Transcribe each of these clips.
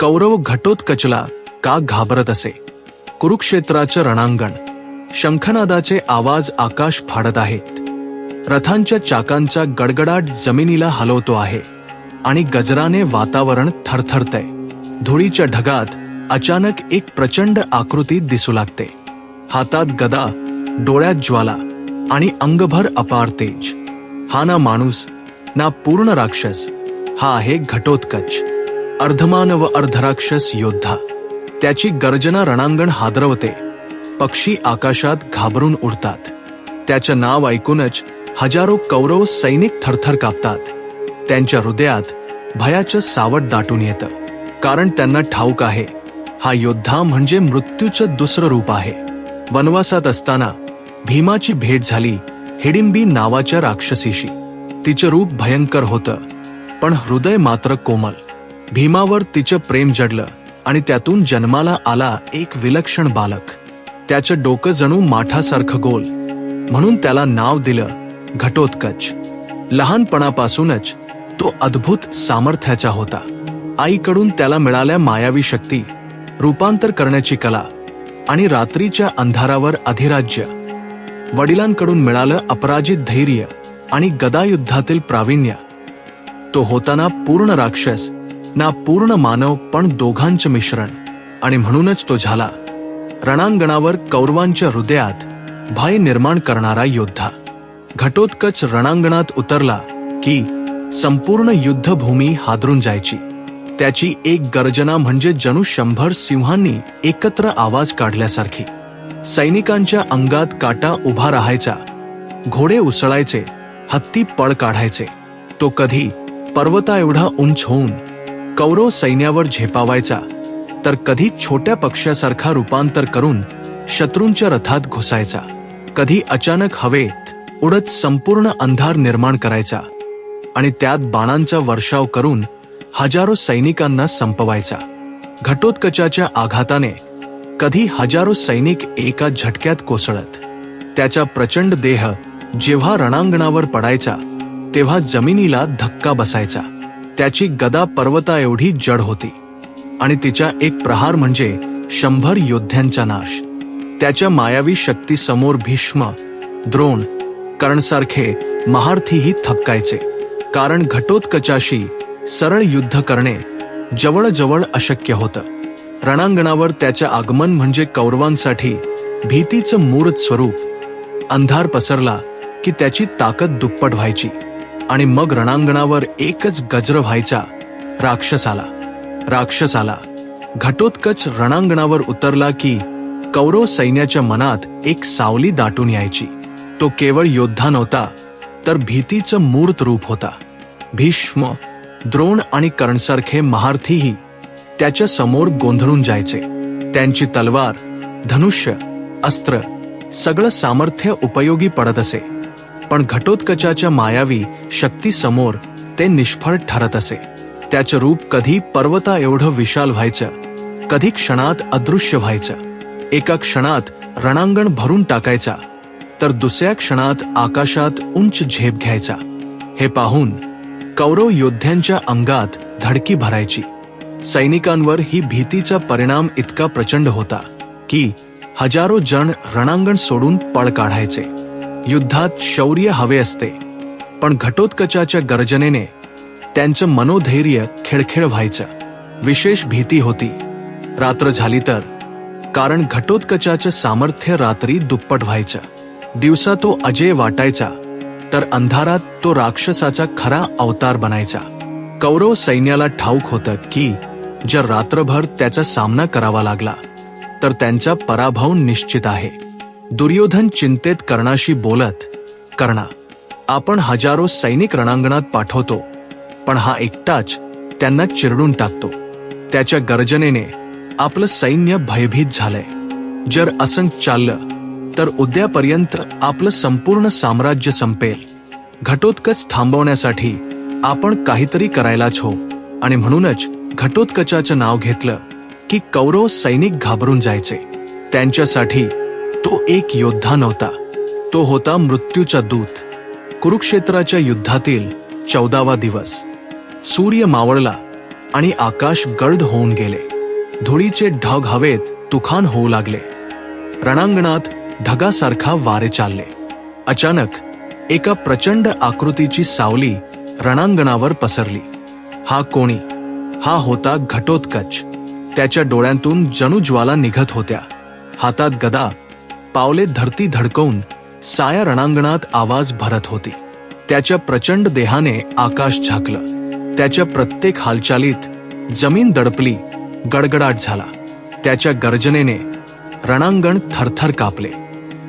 कौरव घटोत्कचला का घाबरत असे. कुरुक्षेत्राचं रणांगण. शंखनादाचे आवाज आकाश फाडत आहेत. रथांच्या चाकांचा गडगडाट जमिनीला हलवतो आहे. आणि गजराने वातावरण थरथरतय. धुळीच्या ढगात अचानक एक प्रचंड आकृती दिसू लागते. हातात गदा डोळ्यात ज्वाला आणि अंगभर अपार तेज. हा ना माणूस ना पूर्ण राक्षस. हा आहे घटोत्कच. अर्धमानव अर्धराक्षस योद्धा. त्याची गर्जना रणांगण हादरवते. पक्षी आकाशात घाबरून उडतात. त्याचं नाव ऐकूनच हजारो कौरव सैनिक थरथर कापतात. त्यांच्या हृदयात भयाचं सावट दाटून येतं. कारण त्यांना ठाऊक आहे हा योद्धा म्हणजे मृत्यूचं दुसरं रूप आहे. वनवासात असताना भीमाची भेट झाली हिडिंबी नावाच्या राक्षसीशी. तिचं रूप भयंकर होतं पण हृदय मात्र कोमल. भीमावर तिचं प्रेम जडलं आणि त्यातून जन्माला आला एक विलक्षण बालक. त्याचं डोकं जणू माठासारखं गोल. म्हणून त्याला नाव दिलं घटोत्कच. लहानपणापासूनच तो अद्भुत सामर्थ्याचा होता. आईकडून त्याला मिळाल्या मायावी शक्ती रूपांतर करण्याची कला आणि रात्रीच्या अंधारावर अधिराज्य. वडिलांकडून मिळालं अपराजित धैर्य आणि गदायुद्धातील प्रावीण्य. तो होताना पूर्ण राक्षस ना पूर्ण मानव पण दोघांचं मिश्रण. आणि म्हणूनच तो झाला. रणांगणावर कौरवांच्या हृदयात भय निर्माण करणारा योद्धा. घटोत्कच रणांगणात उतरला की संपूर्ण युद्धभूमी हादरून जायची. त्याची एक गर्जना म्हणजे जणू शंभर सिंहांनी एकत्र आवाज काढल्यासारखी. सैनिकांच्या अंगात काटा उभा राहायचा. घोडे उसळायचे. हत्ती पळ काढायचे. तो कधी पर्वता एवढा उंच होऊन कौरव सैन्यावर झेपावायचा तर कधी छोट्या पक्षासारखा रूपांतर करून शत्रूंच्या रथात घुसायचा. कधी अचानक हवेत उडत संपूर्ण अंधार निर्माण करायचा आणि त्यात बाणांचा वर्षाव करून हजारो सैनिकांना संपवायचा. घटोत्कचाच्या आघाताने कधी हजारो सैनिक एका झटक्यात कोसळत. त्याचा प्रचंड देह जेव्हा रणांगणावर पडायचा तेव्हा जमिनीला धक्का बसायचा. त्याची गदा पर्वता एवढी जड होती आणि तिच्या एक प्रहार म्हणजे शंभर योद्ध्यांचा नाश. त्याच्या मायावी शक्ती समोर भीष्म द्रोण कर्णसारखे महारथीही थपकायचे. कारण घटोत्कचाशी सरळ युद्ध करणे जवळजवळ अशक्य होतं. रणांगणावर त्याचे आगमन म्हणजे कौरवांसाठी भीतीचं मूर्त स्वरूप. अंधार पसरला की त्याची ताकद दुप्पट व्हायची. आणि मग रणांगणावर एकच गजर व्हायचा राक्षस आला राक्षस आला घटोत्कच रणांगणावर उतरला की कौरव सैन्याच्या मनात एक सावली दाटून यायची. तो केवळ योद्धा नव्हता तर भीतीचं मूर्त रूप होता. भीष्म द्रोण आणि कर्णसारखे महारथीही त्याच्यासमोर गोंधळून जायचे. त्यांची तलवार धनुष्य अस्त्र सगळं सामर्थ्य उपयोगी पडत असे. पण घटोत्कचाच्या मायावी शक्ती समोर ते निष्फळ ठरत असे. त्याचं रूप कधी पर्वता एवढं विशाल व्हायचं कधी क्षणात अदृश्य व्हायचं. एका क्षणात रणांगण भरून टाकायचा तर दुसऱ्या क्षणात आकाशात उंच झेप घ्यायचा. हे पाहून कौरव योद्ध्यांच्या अंगात धडकी भरायची. सैनिकांवर ही भीतीचा परिणाम इतका प्रचंड होता की हजारो जण रणांगण सोडून पळ काढायचे. युद्धात शौर्य हवे असते पण घटोत्कचाच्या गर्जनेने त्यांचं मनोधैर्य खिळखिळ व्हायचं. विशेष भीती होती. रात्र झाली तर कारण घटोत्कचाचं सामर्थ्य रात्री दुप्पट व्हायचं. दिवसा तो अजय वाटायचा तर अंधारात तो राक्षसाचा खरा अवतार बनायचा. कौरव सैन्याला ठाऊक होतं की जर रात्रभर त्याचा सामना करावा लागला तर त्यांचा पराभव निश्चित आहे. दुर्योधन चिंतेत कर्णाशी बोलत कर्णा आपण हजारो सैनिक रणांगणात पाठवतो पण हा एकटाच त्यांना चिरडून टाकतो. त्याच्या गर्जनेने आपलं सैन्य भयभीत झालंय. जर असं चाललं तर उद्यापर्यंत आपलं संपूर्ण साम्राज्य संपेल. घटोत्कच थांबवण्यासाठी आपण काहीतरी करायलाच हो. आणि म्हणूनच घटोत्कचाचं नाव घेतलं की कौरव सैनिक घाबरून जायचे. त्यांच्यासाठी तो एक योद्धा नव्हता. तो होता मृत्यूचा दूत. कुरुक्षेत्राच्या युद्धातील चौदावा दिवस. सूर्य मावळला आणि आकाश गर्द होऊन गेले. धुळीचे ढग हवेत तुखान होऊ लागले. रणांगणात ढगासारखा वारे चालले. अचानक एका प्रचंड आकृतीची सावली रणांगणावर पसरली. हा कोणी? हा होता घटोत्कच. त्याच्या डोळ्यांतून जणू ज्वाला निघत होत्या. हातात गदा पावले धरती धडकवून साया रणांगणात आवाज भरत होती. त्याच्या प्रचंड देहाने आकाश झाकलं. त्याच्या प्रत्येक हालचालीत जमीन दडपली गडगडाट झाला. त्याच्या गर्जनेने रणांगण थरथर कापले.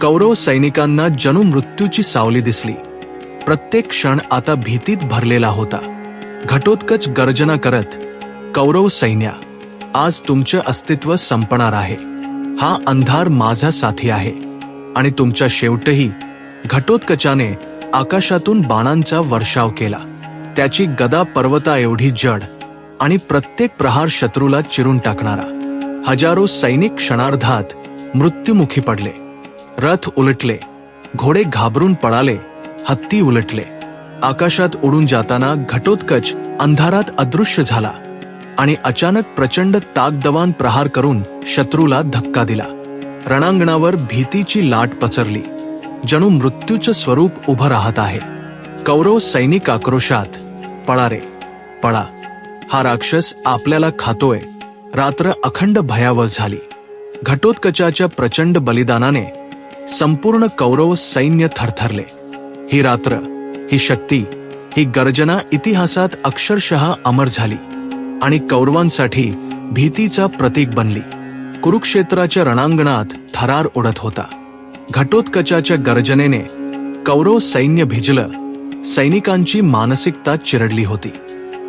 कौरव सैनिकांना जणू मृत्यूची सावली दिसली. प्रत्येक क्षण आता भीतीत भरलेला होता. घटोत्कच गर्जना करत कौरव सैन्या आज तुमचे अस्तित्व संपणार आहे. हा अंधार माझा साथी आहे आणि तुमच्या शेवटही घटोत्कचाने आकाशातून बाणांचा वर्षाव केला. त्याची गदा पर्वता एवढी जड आणि प्रत्येक प्रहार शत्रूला चिरून टाकणारा. हजारो सैनिक क्षणार्धात मृत्युमुखी पडले. रथ उलटले. घोडे घाबरून पळाले. हत्ती उलटले. आकाशात उडून जाताना घटोत्कच अंधारात अदृश्य झाला. आणि अचानक प्रचंड ताकदवान प्रहार करून शत्रूला धक्का दिला. रणांगणावर भीतीची लाट पसरली. जणू मृत्यूचं स्वरूप उभं राहत आहे. कौरव सैनिक आक्रोशात पळा रे पळा. हा राक्षस आपल्याला खातोय. रात्र अखंड भयावह झाली. घटोत्कचाच्या प्रचंड बलिदानाने संपूर्ण कौरव सैन्य थरथरले. ही रात्र ही शक्ती ही गर्जना इतिहासात अक्षरशः अमर झाली. आणि कौरवांसाठी भीतीचा प्रतीक बनली. कुरुक्षेत्राच्या रणांगणात थरार उडत होता. घटोत्कचाच्या गर्जनेने कौरव सैन्य भिजलं. सैनिकांची मानसिकता चिरडली होती.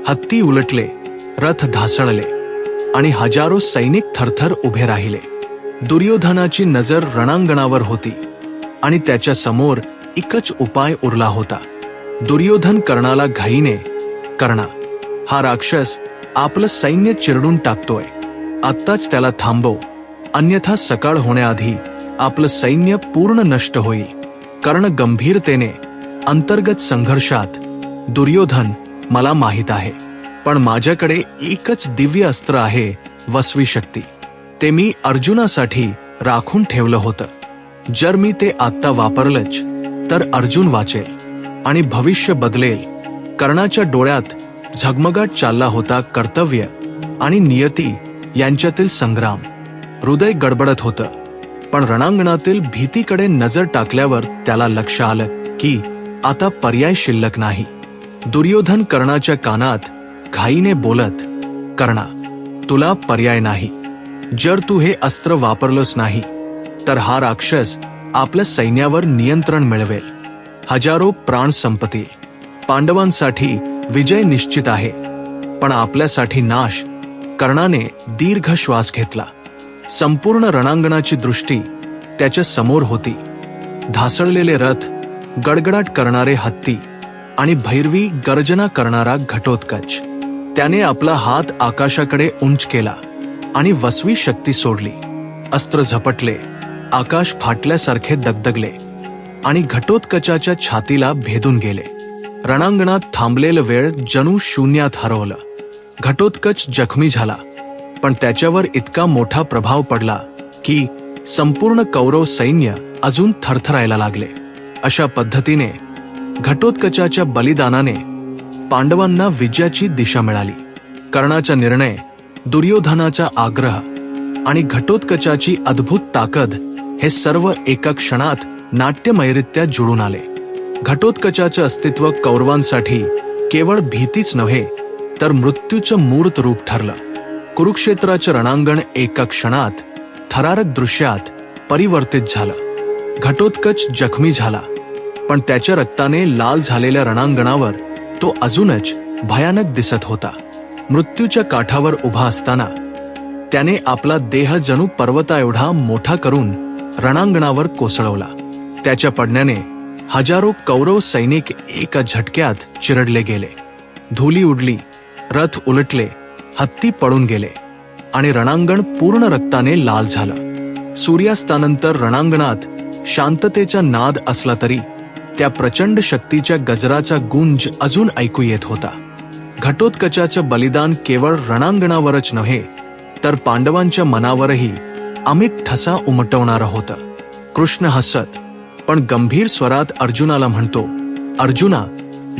हत्ती उलटले रथ ढासळले आणि हजारो सैनिक थरथर उभे राहिले. दुर्योधनाची नजर रणांगणावर होती आणि त्याच्यासमोर एकच उपाय उरला होता. दुर्योधन कर्णाला घाईने कर्णा हा राक्षस आपलं सैन्य चिरडून टाकतोय. आत्ताच त्याला थांबव. अन्यथा सकाळ होण्याआधी आपलं सैन्य पूर्ण नष्ट होईल. कर्ण गंभीरतेने अंतर्गत संघर्षात दुर्योधन मला माहीत आहे. पण माझ्याकडे एकच दिव्य अस्त्र आहे वसवी शक्ती. ते मी अर्जुनासाठी राखून ठेवलं होतं. जर मी ते आत्ता वापरलंच तर अर्जुन वाचेल आणि भविष्य बदलेल. कर्णाच्या डोळ्यात झगमगाट चालला होता कर्तव्य आणि नियती यांच्यातील संग्राम. हृदय गडबडत होतं. पण रणांगणातील भीतीकडे नजर टाकल्यावर त्याला लक्ष आलं की आता पर्याय शिल्लक नाही. दुर्योधन कर्णाच्या कानात घाईने बोलत कर्णा तुला पर्याय नाही. जर तू हे अस्त्र वापरलोस नाही तर हा राक्षस आपल्या सैन्यावर नियंत्रण मिळवेल. हजारो प्राण संपतील. पांडवांसाठी विजय निश्चित आहे. पण आपल्यासाठी नाश कर्णाने दीर्घ श्वास घेतला. संपूर्ण रणांगणाची दृष्टी त्याच्यासमोर होती. धासळलेले रथ गडगडाट करणारे हत्ती आणि भैरवी गर्जना करणारा घटोत्कच. त्याने आपला हात आकाशाकडे उंच केला आणि वसवी शक्ती सोडली. अस्त्र झपटले आकाश फाटल्यासारखे दगदगले आणि घटोत्कचाच्या छातीला भेदून गेले. रणांगणात थांबलेलं वेळ जणू शून्यात हरवलं. घटोत्कच जखमी झाला. पण त्याच्यावर इतका मोठा प्रभाव पडला की संपूर्ण कौरव सैन्य अजून थरथरायला लागले. अशा पद्धतीने घटोत्कचाच्या बलिदानाने पांडवांना विजयाची दिशा मिळाली. कर्णाचा निर्णय दुर्योधनाचा आग्रह आणि घटोत्कचाची अद्भुत ताकद हे सर्व एका क्षणात नाट्यमयरित्या जुळून आले. घटोत्कचाचे अस्तित्व कौरवांसाठी केवळ भीतीच नव्हे तर मृत्यूचं मूर्त रूप ठरलं. कुरुक्षेत्राचं रणांगण एका क्षणात थरारक दृश्यात परिवर्तित झालं. घटोत्कच जखमी झाला. पण त्याच्या रक्ताने लाल झालेल्या रणांगणावर तो अजूनच भयानक दिसत होता. मृत्यूच्या काठावर उभा असताना त्याने आपला देह जणू पर्वता एवढा मोठा करून रणांगणावर कोसळवला. त्याच्या पडण्याने हजारो कौरव सैनिक एका झटक्यात चिरडले गेले. धुली उडली रथ उलटले हत्ती पळून गेले आणि रणांगण पूर्ण रक्ताने लाल झालं. सूर्यास्तानंतर रणांगणात शांततेचा नाद असला तरी त्या प्रचंड शक्तीच्या गजराचा गुंज अजून ऐकू येत होता. घटोत्कचाचं बलिदान केवळ रणांगणावरच नव्हे तर पांडवांच्या मनावरही अमित ठसा उमटवणारं होतं. कृष्ण हसत पण गंभीर स्वरात अर्जुनाला म्हणतो अर्जुना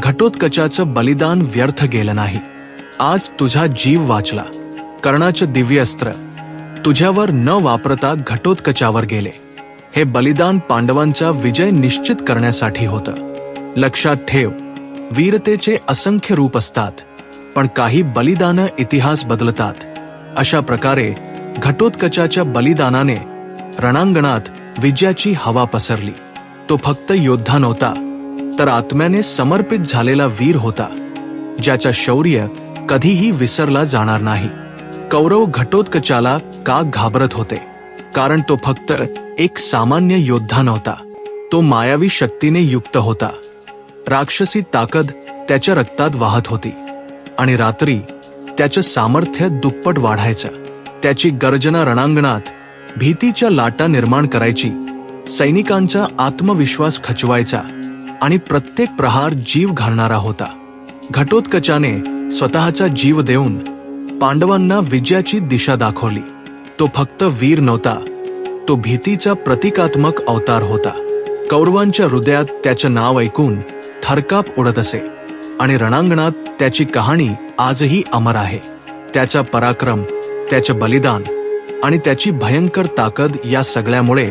घटोत्कचाचं बलिदान व्यर्थ गेलं नाही. आज तुझा जीव वाचला. कर्णाचं दिव्य अस्त्र तुझ्यावर न वापरता घटोत्कचावर गेले. हे बलिदान पांडवांचा विजय निश्चित करण्यासाठी होतं. लक्षात ठेव वीरतेचे असंख्य रूप असतात पण काही बलिदानं इतिहास बदलतात. अशा प्रकारे घटोत्कचाच्या बलिदानाने रणांगणात विजयाची हवा पसरली. तो फक्त योद्धा नव्हता तर आत्म्याने समर्पित झालेला वीर होता ज्याचा शौर्य कधीही विसरला जाणार नाही. कौरव घटोत्कचाला का घाबरत होते? कारण तो फक्त एक सामान्य योद्धा नव्हता. तो मायावी शक्तीने युक्त होता. राक्षसी ताकद त्याच्या रक्तात वाहत होती. आणि रात्री त्याचं सामर्थ्य दुप्पट वाढायचं. त्याची गर्जना रणांगणात भीतीच्या लाटा निर्माण करायची सैनिकांचा आत्मविश्वास खचवायचा आणि प्रत्येक प्रहार जीव घालणारा होता. घटोत्कचाने स्वतःचा जीव देऊन पांडवांना विजयाची दिशा दाखवली. तो फक्त वीर नव्हता तो भीतीचा प्रतिकात्मक अवतार होता. कौरवांच्या हृदयात त्याचं नाव ऐकून थरकाप उडत असे आणि रणांगणात त्याची कहाणी आजही अमर आहे. त्याचा पराक्रम त्याचे बलिदान आणि त्याची भयंकर ताकद या सगळ्यामुळे